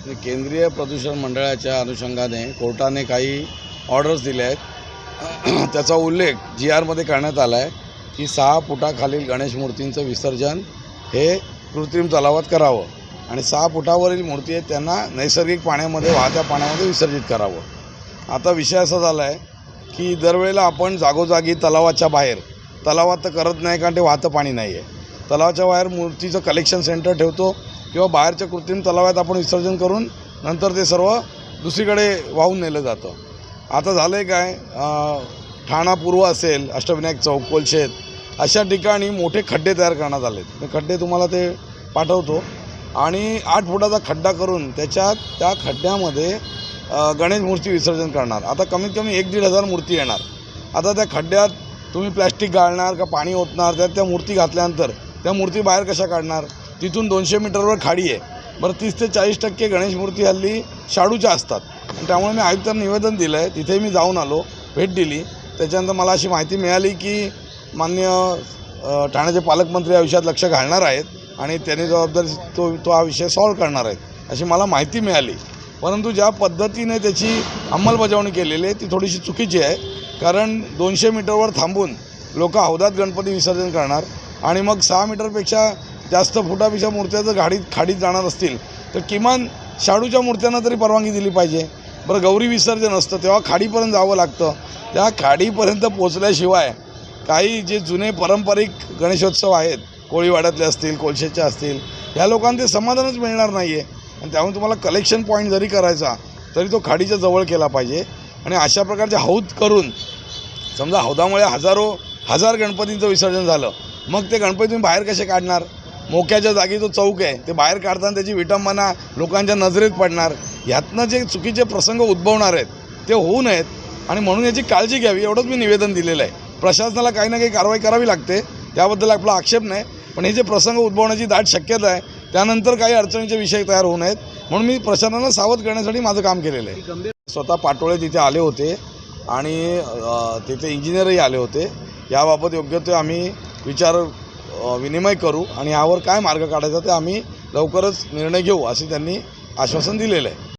केंद्रीय प्रदूषण मंडळाच्या अनुषंगाने कोर्टाने काही ऑर्डर्स दिल्या आहेत. त्याचा उल्लेख जी आरमध्ये करण्यात आला आहे की सहा फुटाखालील गणेश मूर्तींचं विसर्जन हे कृत्रिम तलावात करावं आणि सहा फुटावरील मूर्ती आहेत त्यांना नैसर्गिक पाण्यामध्ये वाहत्या पाण्यामध्ये विसर्जित करावं. आता विषय असा झाला आहे की दरवेळेला आपण जागोजागी तलावाच्या बाहेर तलावात तर करत नाही कारण ते वाहतं पाणी नाही आहे तलावाच्या बाहेर मूर्तीचं कलेक्शन सेंटर ठेवतो किंवा बाहेरच्या कृत्रिम तलावात आपण विसर्जन करून नंतर ते सर्व दुसरीकडे वाहून नेलं जातं. आता झालं आहे काय ठाणा पूर्व असेल अष्टविनायक चौक कोलशेत अशा ठिकाणी मोठे खड्डे तयार करण्यात आले मी खड्डे तुम्हाला ते पाठवतो. आणि आठ फुटाचा खड्डा करून त्याच्यात त्या खड्ड्यामध्ये गणेश मूर्ती विसर्जन करणार. आता कमीत कमी एक दीड हजार मूर्ती येणार. आता त्या खड्ड्यात तुम्ही प्लॅस्टिक गाळणार का पाणी ओतणार? त्यात त्या मूर्ती घातल्यानंतर त्या मूर्ती बाहेर कशा काढणार? तिथून दोनशे मीटरवर खाडी आहे. बरं तीस ते चाळीस टक्के गणेश मूर्ती हल्ली शाडूच्या असतात. त्यामुळे मी आयुक्तांना निवेदन दिलं आहे तिथे मी जाऊन आलो भेट दिली. त्याच्यानंतर मला अशी माहिती मिळाली की मान्य ठाण्याचे पालकमंत्री या विषयात लक्ष घालणार आहेत आणि त्यांनी जबाबदारी तो तो हा विषय सॉल्व करणार आहेत अशी मला माहिती मिळाली. परंतु ज्या पद्धतीने त्याची अंमलबजावणी केलेली आहे ती थोडीशी चुकीची आहे. कारण दोनशे मीटरवर थांबून लोक हौदात गणपती विसर्जन करणार आणि मग सहा मीटरपेक्षा जास्त फुटापेक्षा मूर्त्या जर गाडीत खाडीत जाणार असतील तर किमान शाडूच्या मूर्त्यांना तरी परवानगी दिली पाहिजे. बरं गौरी विसर्जन असतं तेव्हा खाडीपर्यंत जावं लागतं. त्या खाडीपर्यंत पोचल्याशिवाय काही जे जुने पारंपरिक गणेशोत्सव आहेत कोळीवाड्यातले असतील कोळशेचे असतील ह्या लोकांना ते समाधानच मिळणार नाही आहे आणि त्यामुळे तुम्हाला कलेक्शन पॉईंट जरी करायचा तरी तो खाडीच्या जवळ केला पाहिजे. आणि अशा प्रकारचे हौद करून समजा हौदामुळे हजारो हजार गणपतींचं विसर्जन झालं मग ते गणपती बाहेर कसे काढणार? मोक्याच्या जागी जो चौक आहे. ते बाहेर काढताना त्याची विटंबना लोकांच्या नजरेत पडणार. ह्यातनं जे चुकीचे प्रसंग उद्भवणार आहेत ते होऊ नयेत. आणि म्हणून याची काळजी घ्यावी एवढंच मी निवेदन दिलेलं आहे. प्रशासनाला काही ना काही कारवाई करावी लागते त्याबद्दल आपला आक्षेप नाही. पण हे जे प्रसंग उद्भवण्याची दाट शक्यता आहे त्यानंतर काही अडचणीचे विषय तयार होऊ नयेत. म्हणून मी प्रशासनाला सावध करण्यासाठी माझं काम केलेलं आहे. स्वतः पाटोळे तिथे आले होते आणि तिथे इंजिनियरही आले होते. याबाबत योग्य ते आम्ही विचार विनिमय करू आणि यावर काय मार्ग काढायचा ते आम्ही लवकरच निर्णय घेऊ असे त्यांनी आश्वासन दिलेलं आहे.